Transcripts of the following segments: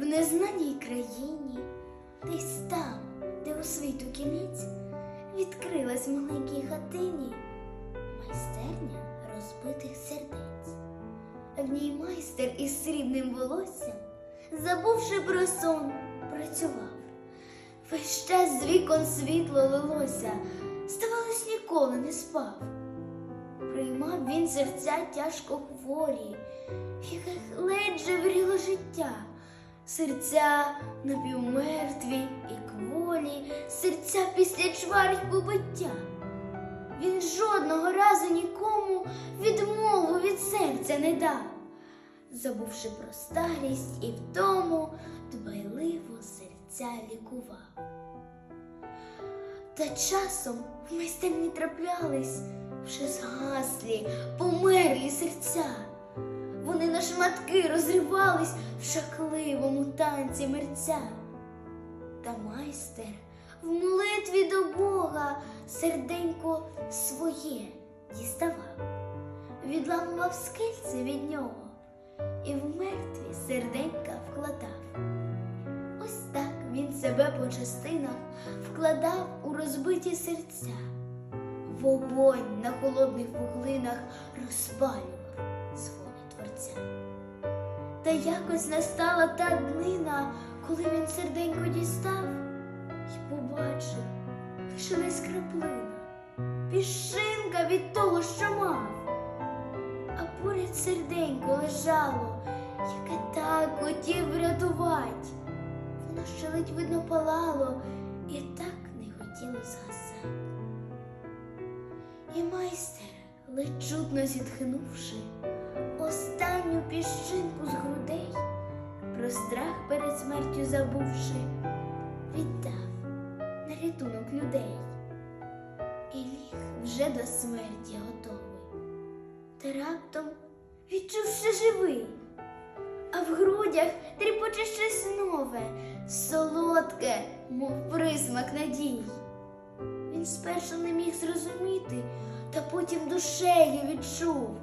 в незнаній країні, десь там, де у світу кінець, відкрилась в маленькій хатині майстерня розбитих сердець. В ній майстер із срібним волоссям, забувши про сон, працював. Весь час з вікон світло лилося, здавалось, ніколи не спав. Приймав він серця тяжко хворі, в яких ледь жевріло життя, серця напівмертві і кволі, серця після чвар й побиття. Він жодного разу нікому відмову від серця не дав, забувши про старість і втому, дбайливо серця лікував. Та часом в майстерні траплялись вже згаслі, померлі серця. Шматки розривались в шахливому танці мерця. Та майстер в молитві до Бога серденько своє діставав, відламував скельце від нього і в мертві серденька вкладав. Ось так він себе по частинах вкладав у розбиті серця. Вогонь на холодних вуглинах розпалював творця. Та якось настала та днина, коли він серденько дістав і побачив, лишилась краплина, пішинка від того, що мав. А поряд серденько лежало, яке так хотів врятувати. Воно ще ледь видно палало і так не хотіло згасати. І майстер, ледь чутно зітхнувши, останню піщинку з грудей, про страх перед смертю забувши, віддав на рятунок людей. І ліг вже до смерті готовий, та раптом відчув, що живий, а в грудях тріпоче щось нове, солодке, мов присмак надій. Він спершу не міг зрозуміти, та потім душею відчув.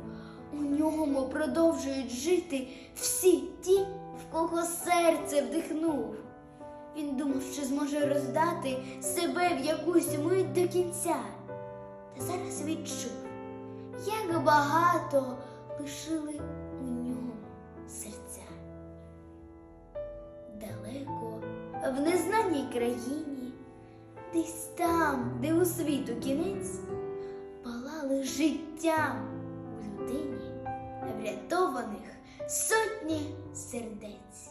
У ньому продовжують жити всі ті, в кого серце вдихнув. Він думав, що зможе роздати себе в якусь мить до кінця. Та зараз відчув, як багато лишили у ньому серця. Далеко, в незнаній країні, десь там, де у світу кінець, палали життям у людині, врятованих сотні сердець.